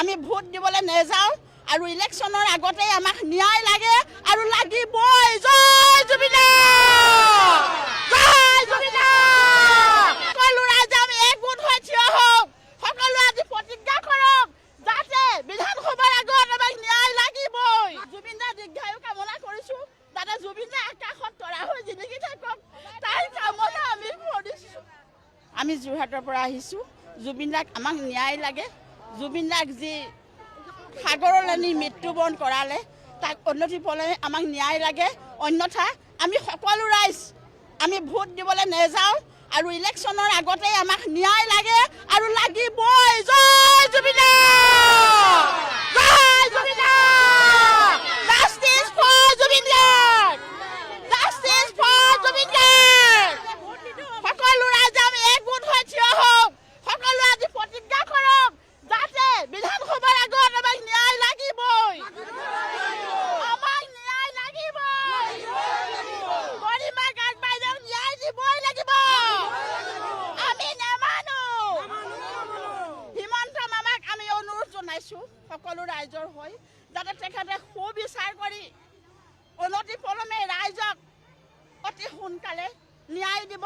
আমি ভোট দিবলৈ নেযাওঁ আৰু ইলেকশ্যনৰ আগতেই আমাক ন্যায় লাগে আৰু লাগিবই। জয় জুবিনাৰ জয় জুবিনাৰ সকলো ৰাইজে আমি একগোট হৈ থিয় হওক সকলোৱে আজি প্ৰতিজ্ঞা কৰক যাতে বিধানসভাৰ আগত আমাক ন্যায় লাগিবই। জুবিনদাৰ দীৰ্ঘায়ু কামনা কৰিছোঁ। যাতে জুবিনদাৰ আকাশত তৰা হৈ জিলিকি থাকক। তাই কামনা আমি কৰিছোঁ। আমি যোৰহাটৰ পৰা আহিছোঁ। জুবিনদাক আমাক ন্যায় লাগে। জুবিনদাক যি সাগৰলৈ মৃত্যুবৰণ কৰালে তাক উন্নতি পলে আমাক ন্যায় লাগে। অন্যথা আমি সকলো ৰাইজ আমি ভোট দিবলৈ নেযাওঁ আৰু ইলেকশ্যনৰ আগতেই আমাক ন্যায় লাগে আৰু লাগিবই জয়। জনাইছোঁ সকলো ৰাইজৰ হৈ। যাতে তেখেতে সুবিচাৰ কৰি অনতি পলমে ৰাইজক অতি সোনকালে ন্যায় দিব।